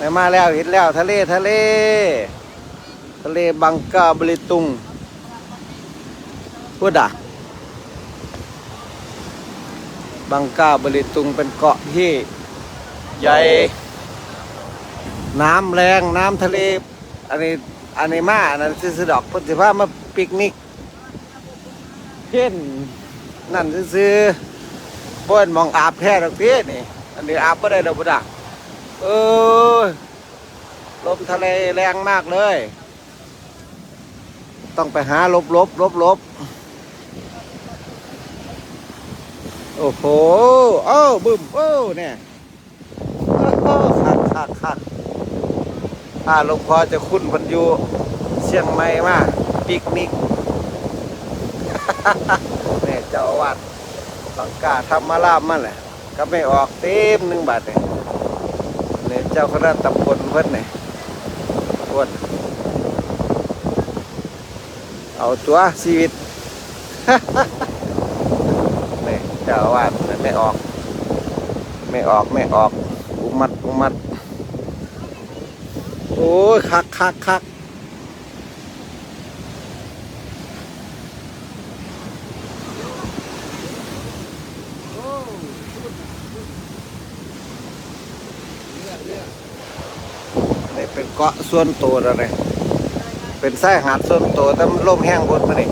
ไปมาแล้วเห็นแล้วทะเลทะเล ทะเลบังกาบริตุงพูดอะบังกาบริตุงเป็นเกาะที่ใหญ่ น้ำแรงน้ำทะเล อันนี้อันนี้มาอันนั้นซื้อดอกเพุทธิภาพมาปิกนิกเช่นนั่นซื้อๆเปิ้นมองอาบแพ้ดอกเตี้ยนี่ อันนี้อาบไม่ได้ดอกบุดะ เออลมทะเลแรงมากเลย ต้องไปหาลบลบลบลบโอ้โหโอ้าบึ้ม โอ้เนี่ยโอ้ขัดขัดขัดถ้าหลวงพ่อจะคุ้นพันอยู่เชียงใหม่มาปิกนิกเนี่ยเจ้าวาดสังกาธรรมารามมาแหละก็ไม่ออกเต็มหนึ่งบาทเนี่ย เนี่ยเจ้าคณะตำบลเพิ่นเนี่ยคนเอาตัวชีวิตนี่เจ้าอาวาไม่ออก ไม่ออกไม่ออกอุมัดอุมัดโอ้ยคักคักคักนี่ เป็นเกาะส่วนตัวอะไรเป็นไส้หาดส่วนตัวแต่มันลมแห้งบนมาเนี่ย